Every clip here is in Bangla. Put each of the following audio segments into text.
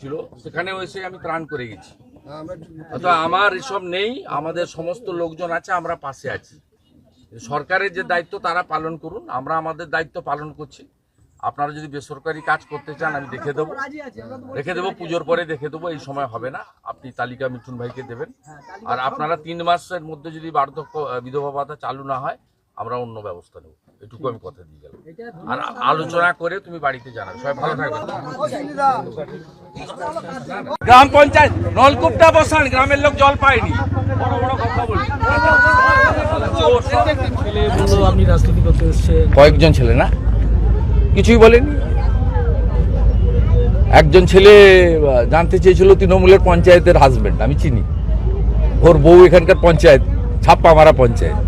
ছিল সেখানেও এসে আমি ত্রাণ করে গেছি। অর্থাৎ আমার এসব নেই আমাদের সমস্ত লোকজন আছে আমরা পাশে আছি। সরকারের যে দায়িত্ব তারা পালন করুন আমরা আমাদের দায়িত্ব পালন করছি। আপনারা যদি বেসরকারি কাজ করতে চান আমি দেখে দেবো। রেখে দেবো পুজোর পরে দেখে দেবো এই সময় হবে না। আপনি তালিকা মিঠুন ভাইকে দেবেন। আর আপনারা তিন মাসের মধ্যে যদি বার্ধক্য বিধবা ভাতা চালু না হয় আমরা অন্য ব্যবস্থা নেব। এটুকু আমি কথা দিয়ে গেলাম। আর আলোচনা করে তুমি বাড়িতে জানাবে। সবাই ভালো থাকবে। গ্রাম পঞ্চায়েত নলকূপটা বসান গ্রামের লোক জল পায়নি। বড় বড় কথা বলছি আপনি রাজনীতি করতে এসছে কয়েকজন ছেলে না? কিছুই বলেনি? একজন ছেলে জানতে চেয়েছিল তৃণমূলের পঞ্চায়েতের হাজবেন্ড আমি চিনি। ওর বউ এখানকার পঞ্চায়েত ছাপ্পা মারা পঞ্চায়েত।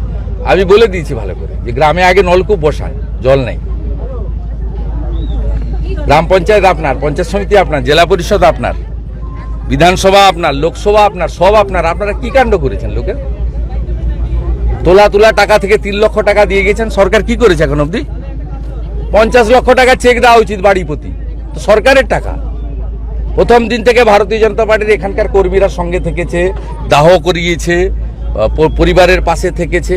আমি বলে দিয়েছি ভালো করে যে গ্রামে আগে নলকূপ বসান, জল নেই। গ্রাম পঞ্চায়েত আপনার, পঞ্চায়েত সমিতি আপনার, জেলা পরিষদ আপনার, বিধানসভা আপনার, লোকসভা আপনার, সব আপনার। আপনারা কি কাণ্ড করেছেন লোকের? তোলা তোলা টাকা থেকে তিন লক্ষ টাকা দিয়ে গেছেন, সরকার কি করেছে এখন অবধি? পঞ্চাশ লক্ষ টাকা চেক দেওয়া উচিত বাড়ি প্রতি। তো সরকারের টাকা। প্রথম দিন থেকে ভারতীয় জনতা পার্টির এখানকার কর্মীরা সঙ্গে থেকেছে, দাহ করিয়েছে পরিবারের পাশে থেকেছে।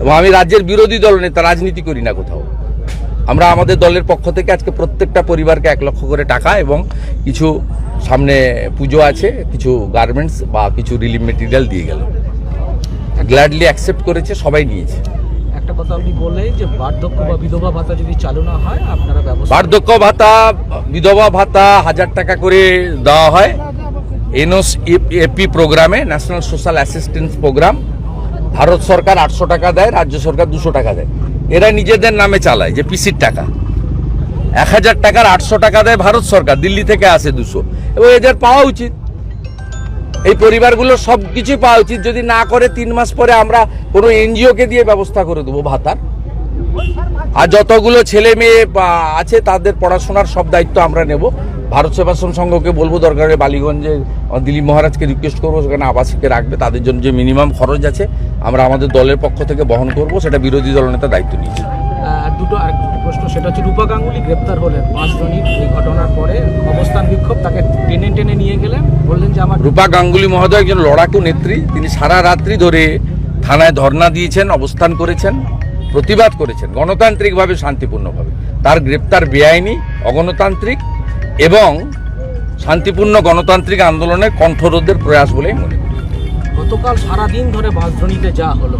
এবং আমি রাজ্যের বিরোধী দল নেতা রাজনীতি করি না কোথাও। আমরা আমাদের দলের পক্ষ থেকে আজকে প্রত্যেকটা পরিবারকে এক লক্ষ করে টাকা এবং কিছু সামনে পুজো আছে কিছু গার্মেন্টস বা কিছু রিলিফ মেটেরিয়াল দিয়ে গেল। গ্ল্যাডলি অ্যাকসেপ্ট করেছে সবাই নিয়েছে। একটা কথা আপনি বললেন যে বার্ধক্য বা বিধবা ভাতা যদি চালু না হয় আপনারা বার্ধক্য ভাতা বিধবা ভাতা হাজার টাকা করে দেওয়া হয়। এনওস এপি প্রোগ্রামে national social assistance programme Bharat সরকার আটশো টাকা দেয়, রাজ্য সরকার দুশো টাকা দেয়। এরা নিজেদের নামে চালায় যে পিসির টাকা। এক হাজার টাকার আটশো টাকা দেয় ভারত সরকার, দিল্লি থেকে আসে দুশো। এবং এদের পাওয়া উচিত। এই পরিবারগুলো সব কিছুই পাওয়া উচিত। যদি না করে, তিন মাস পরে আমরা কোনো এনজিওকে দিয়ে ব্যবস্থা করে দেবো ভাতার। আর যতগুলো ছেলে মেয়ে আছে, তাদের পড়াশোনার সব দায়িত্ব আমরা নেব। ভারত সেবাশ্রম সংঘকে বলব, দরকার বালিগঞ্জে দিলীপ মহারাজকে রিকোয়েস্ট করব, সেখানে আবাসিকে রাখবে। তাদের জন্য যে মিনিমাম খরচ আছে আমরা আমাদের দলের পক্ষ থেকে বহন করব সেটা বিরোধী দলনেতা দায়িত্ব নিয়েছে। দুটো আর দুটো প্রশ্ন সেটা হচ্ছে রূপা গাঙ্গুলি গ্রেপ্তার হলেন। পাঁচজনই এই ঘটনার পরে অবস্থান বিক্ষোভ তাকে টেনে টেনে নিয়ে গেলেন। বললেন যে আমার রূপা গাঙ্গুলি মহোদয় একজন লড়াকু নেত্রী তিনি সারা রাত্রি ধরে থানায় ধর্ণা দিয়েছেন অবস্থান করেছেন প্রতিবাদ করেছেন গণতান্ত্রিকভাবে শান্তিপূর্ণভাবে। তার গ্রেপ্তার বেআইনি অগণতান্ত্রিক এবং শান্তিপূর্ণ গণতান্ত্রিক আন্দোলনের কণ্ঠরোধের প্রয়াস বলেই মনে করি। গতকাল সারাদিন ধরে বাঁশদ্রোণীতে যা হলো,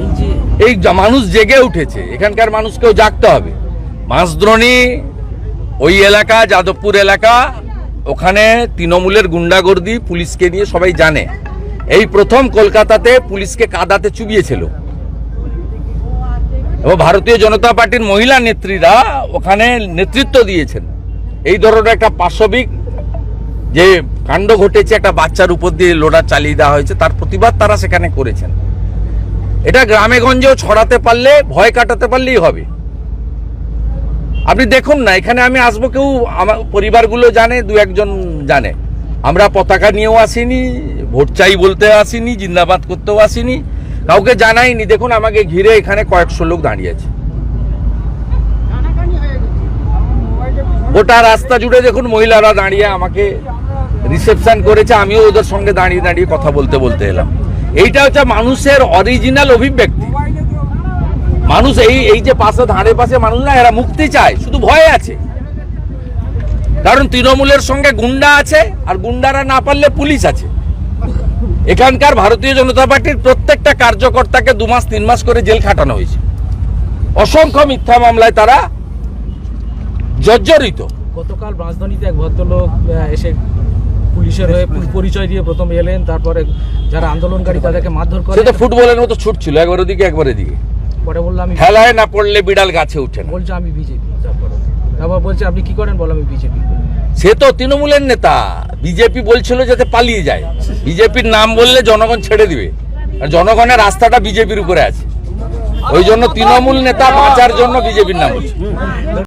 এই যে এই মানুষ জেগে উঠেছে, এখানকার মানুষকেও জাগতে হবে। মাসদ্রোণী ওই এলাকা, যাদবপুর এলাকা, ওখানে তৃণমূলের গুন্ডাগর্দি পুলিশকে নিয়ে সবাই জানে। এই প্রথম কলকাতাতে পুলিশকে কাদাতে চুবিয়েছিল। এবং ভারতীয় জনতা পার্টির মহিলা নেত্রীরা ওখানে নেতৃত্ব দিয়েছেন। এই ধরনের একটা পাশবিক যে কাণ্ড ঘটেছে, একটা বাচ্চার উপর দিয়ে লোডার চালিয়ে দেওয়া হয়েছে, তার প্রতিবাদ তারা সেখানে করেছেন। এটা গ্রামে গঞ্জেও ছড়াতে পারলে, ভয় কাটাতে পারলেই হবে। আপনি দেখুন না, এখানে আমি আসব, কেউ আমার পরিবারগুলো জানে, দু একজন জানে। আমরা পতাকা নিয়েও আসিনি, ভোট চাই বলতে আসিনি, জিন্দাবাদ করতেও আসিনি। কাউকে জানাইনি। দেখুন, আমাকে ঘিরে এখানে কয়েকশো লোক দাঁড়িয়ে আছে। গোটা রাস্তা জুড়ে দেখুন, মহিলারা দাঁড়িয়ে আমাকে রিসেপশন করেছে, আমিও ওদের সঙ্গে দাঁড়িয়ে দাঁড়িয়ে কথা বলতে বলতে এলাম। এইটা হচ্ছে মানুষের অরিজিনাল অভিব্যক্তি। মানুষ এই এই যে পাশে, ধারে পাশে মানুষ না, এরা মুক্তি চায়, শুধু ভয়ে আছে। কারণ তৃণমূলের সঙ্গে গুন্ডা আছে, আর গুন্ডারা না পারলে পুলিশ আছে। এখানকার ভারতীয় জনতা পার্টির প্রত্যেকটা কার্যকর্তাকে দু মাস, তিন মাস করে জেল খাটানো হয়েছে। অসংখ্য মিথ্যা মামলায় তারা জর্জরিত। গতকাল রাজধানীতে এক ভদ্রলোক এসে পুলিশের হয়ে পরিচয় দিয়ে প্রথম এলেন তারপরে যারা আন্দোলনকারী তাদেরকে মারধর করে সে তো ফুটবলের মতো ছুটছিল একবার ওদিকে একবার এদিকে। পরে বললাম আমি খেলায় না পড়লে বিড়াল গাছে উঠে না। বলছে আমি বিজেপি। তারপরে বলছে আপনি কি করেন? বল আমি বিজেপি সে তো তৃণমূলের নেতা। বিজেপি বলছিল যাতে পালিয়ে যায়। বিজেপির নাম বললে জনগণ ছেড়ে দিবে। আর জনগণের রাস্তাটা বিজেপির উপরে আছে। ওই জন্য তৃণমূল নেতা বাঁচার জন্য বিজেপির নাম বলছে